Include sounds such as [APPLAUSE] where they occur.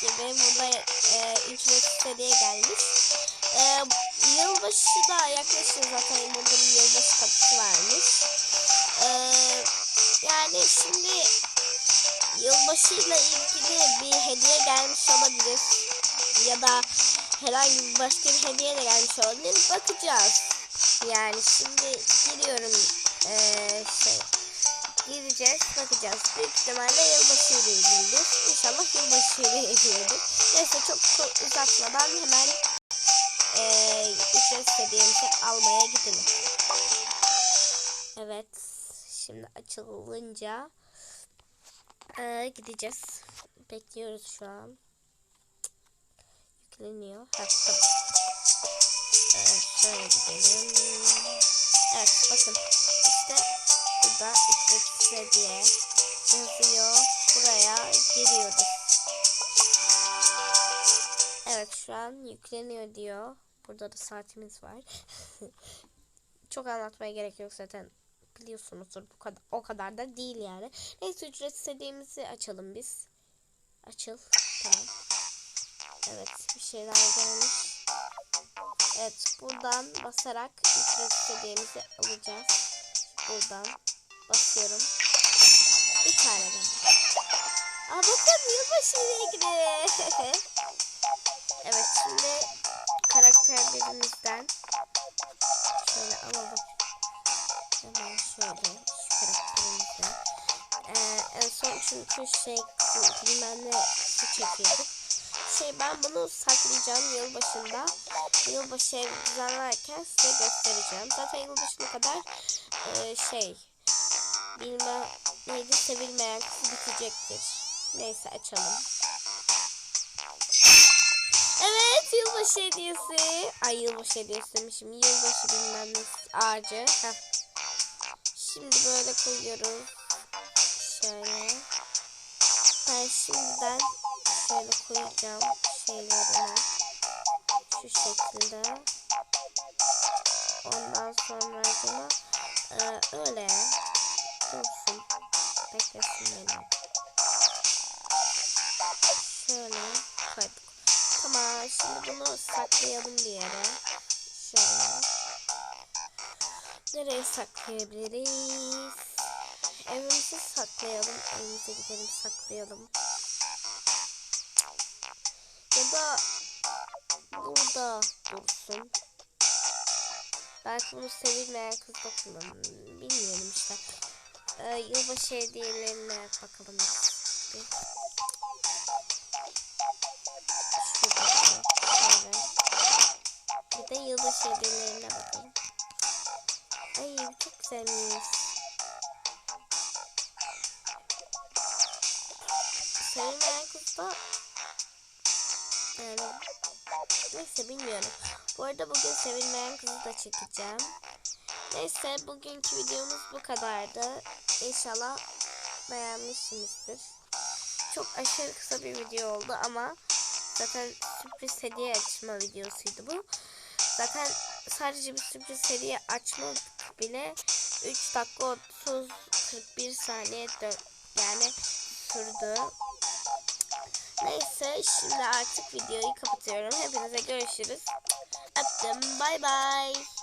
gibi burada e, ücretsiz hediye gelmiş. E, yılbaşı da yaklaşıyor zaten burada bir yılbaşı kapısı varmış. E, yani şimdi yılbaşıyla ilgili bir hediye gelmiş olabilir. Ya da herhangi başka bir hediye de gelmiş olabilir. Bakacağız. Yani şimdi giriyorum eee şey gireceğiz bakacağız. Büyük ihtimalle yılbaşı ile ilgilidir. İnşallah yılbaşı ile ilgilidir. Neyse çok, çok uzatmadan hemen eee ücret hediyemizi almaya gidelim. Evet. Şimdi açılınca eee, gideceğiz. Bekliyoruz şu an. Yükleniyor. Ha, tamam. Diye yazıyor. Buraya giriyoruz. Evet şu an yükleniyor diyor. Burada da saatimiz var. [LAUGHS] Çok anlatmaya gerek yok zaten biliyorsunuzdur bu kadar o kadar da değil yani. Neyse ücretsiz hediyemizi açalım biz. Açıl. Tamam. Evet bir şeyler gelmiş. Evet buradan basarak ücretsiz hediyemizi alacağız. Buradan basıyorum. Aa bakın yılbaşı ile [LAUGHS] evet şimdi karakterlerimizden şöyle alalım. Hemen şöyle şu karakterimizden. Ee, en son çünkü şey bilmem ne çekiyorduk. Şey ben bunu saklayacağım yılbaşında. Yılbaşı evi düzenlerken size göstereceğim. Zaten yılbaşına kadar e, şey bilmem neydi sevilmeyen kız bitecektir. Neyse açalım. Evet yılbaşı hediyesi. Ay yılbaşı hediyesi demişim. Yılbaşı bilmem ne ağacı. Heh. Şimdi böyle koyuyoruz. Şöyle. Ben şimdiden şöyle koyacağım şeylerine. Şu şekilde. Ondan sonra acaba e, öyle dursun. Beklesin beni. Şöyle koyduk. Tamam şimdi bunu saklayalım bir yere. Şöyle. Nereye saklayabiliriz? Evimize saklayalım. Evimize gidelim saklayalım. Ya da burada dursun. Belki bunu sevilmeyen kız kullanır. Bilmiyorum işte. Ee, yılbaşı hediyelerine bakalım. Bir de yılbaşı hediyelerine bakalım. Ay çok güzelmiş. Sevilmeyen kız da yani neyse bilmiyorum. Bu arada bugün sevilmeyen kızı da çekeceğim. Neyse bugünkü videomuz bu kadardı. İnşallah beğenmişsinizdir. Çok aşırı kısa bir video oldu ama zaten sürpriz hediye açma videosuydu bu. Zaten sadece bir sürpriz hediye açmak bile 3 dakika 30 41 saniye yani sürdü. Neyse şimdi artık videoyu kapatıyorum. Hepinize görüşürüz. Öptüm. Bay bay.